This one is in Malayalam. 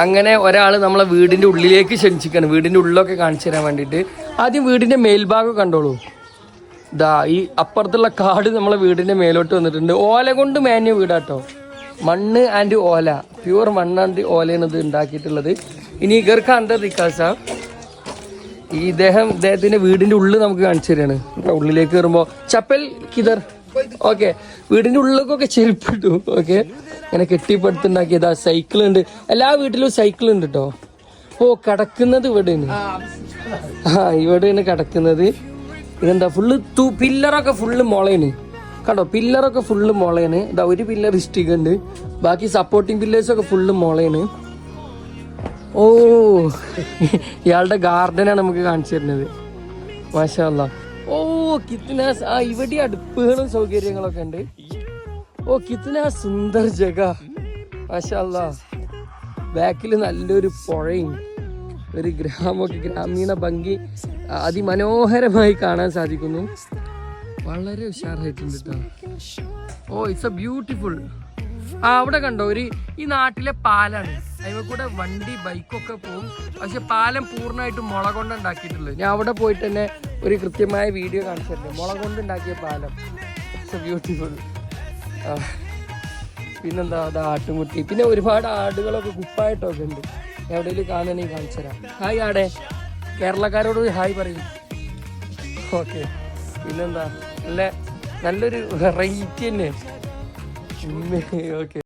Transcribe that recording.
അങ്ങനെ ഒരാൾ നമ്മളെ വീടിന്റെ ഉള്ളിലേക്ക് ക്ഷണിച്ചിക്കാണ് വീടിന്റെ ഉള്ളിലൊക്കെ കാണിച്ചു തരാൻ വേണ്ടിയിട്ട്. ആദ്യം വീടിന്റെ മേൽഭാഗം കണ്ടോളൂ. ഇതാ ഈ അപ്പുറത്തുള്ള കാട് നമ്മളെ വീടിന്റെ മേലോട്ട് വന്നിട്ടുണ്ട്. ഓല കൊണ്ട് മേഞ്ഞ വീടാട്ടോ. മണ്ണ് ആൻഡ് ഓല. പ്യൂർ മണ്ണ് ആൻഡ് ഓലയാണ് ഇത് ഉണ്ടാക്കിയിട്ടുള്ളത്. ഇനി ഇവർക്ക് അന്തർ ദിക്കാസ ഈ ഇദ്ദേഹം ഇദ്ദേഹത്തിന്റെ വീടിന്റെ ഉള്ളിൽ നമുക്ക് കാണിച്ചു തരാണ്. ഉള്ളിലേക്ക് കയറുമ്പോ. ചപ്പൽ കിതർ. ഓക്കെ. വീടിന്റെ ഉള്ളിലേക്കൊക്കെ ചെരുപ്പിട്ടു ഓക്കെ. ഇങ്ങനെ കെട്ടിപ്പടുത്തുണ്ടാക്കിയതാ. സൈക്കിൾ ഉണ്ട്. എല്ലാ വീട്ടിലും സൈക്കിൾ ഉണ്ട് കേട്ടോ ഓ കിടക്കുന്നത് ഇവിടെ ആ ഇവിടെയാണ് കിടക്കുന്നത്. ഇതെന്താ? ഫുള്ള് തൂ പില്ലറൊക്കെ ഫുള്ള് മുളയാണ്. കണ്ടോ? പില്ലറൊക്കെ ഫുള്ള് മുളയാണ്. ഇതാ ഒരു പില്ലർ ഇഷ്ടിക ഉണ്ട്. ബാക്കി സപ്പോർട്ടിങ് പില്ലേഴ്സ് ഒക്കെ ഫുള്ള് മുളയാണ്. ഓ ഇയാളുടെ ഗാർഡനാണ് നമുക്ക് കാണിച്ചു തരുന്നത്. മാഷാ അല്ലാ. ഓ കിത്ന ആ ഇവിടെ അടുപ്പുകളും സൗകര്യങ്ങളൊക്കെ ഉണ്ട്. ഓ കിത്ന സുന്ദർ ജഗ. മാഷല്ല. ബാക്കിൽ നല്ലൊരു പുഴയും ഒരു ഗ്രാമമൊക്കെ ഗ്രാമീണ ഭംഗി അതിമനോഹരമായി കാണാൻ സാധിക്കുന്നു. വളരെ ഉഷാറായിട്ടുണ്ട് ഓ ഇറ്റ്സ് എ ബ്യൂട്ടിഫുൾ ആ അവിടെ കണ്ടോ ഒരു ഈ നാട്ടിലെ പാലാണ്. അതിമ കൂടെ വണ്ടി ബൈക്കൊക്കെ പോകും പക്ഷെ പാലം പൂർണമായിട്ട് മുള കൊണ്ട് ഉണ്ടാക്കിയിട്ടുള്ളത് ഞാൻ അവിടെ പോയിട്ട് തന്നെ ഒരു കൃത്യമായ വീഡിയോ കാണിച്ചിട്ടുണ്ട്. മുള കൊണ്ട് ഉണ്ടാക്കിയ പാലം ഇറ്റ്സ് ബ്യൂട്ടിഫുൾ പിന്നെന്താ അത് ആട്ടുമുട്ടി പിന്നെ ഒരുപാട് ആടുകളൊക്കെ കുപ്പായിട്ടൊക്കെ ഉണ്ട്. എവിടെയെങ്കിലും കാണുകയാണെങ്കിൽ കാണിച്ചു തരാം. ഹായ് ആടെ. കേരളക്കാരോട് ഹായ് പറയും. ഓക്കെ പിന്നെന്താ? നല്ല നല്ലൊരു വെറൈറ്റി തന്നെ. ഓക്കെ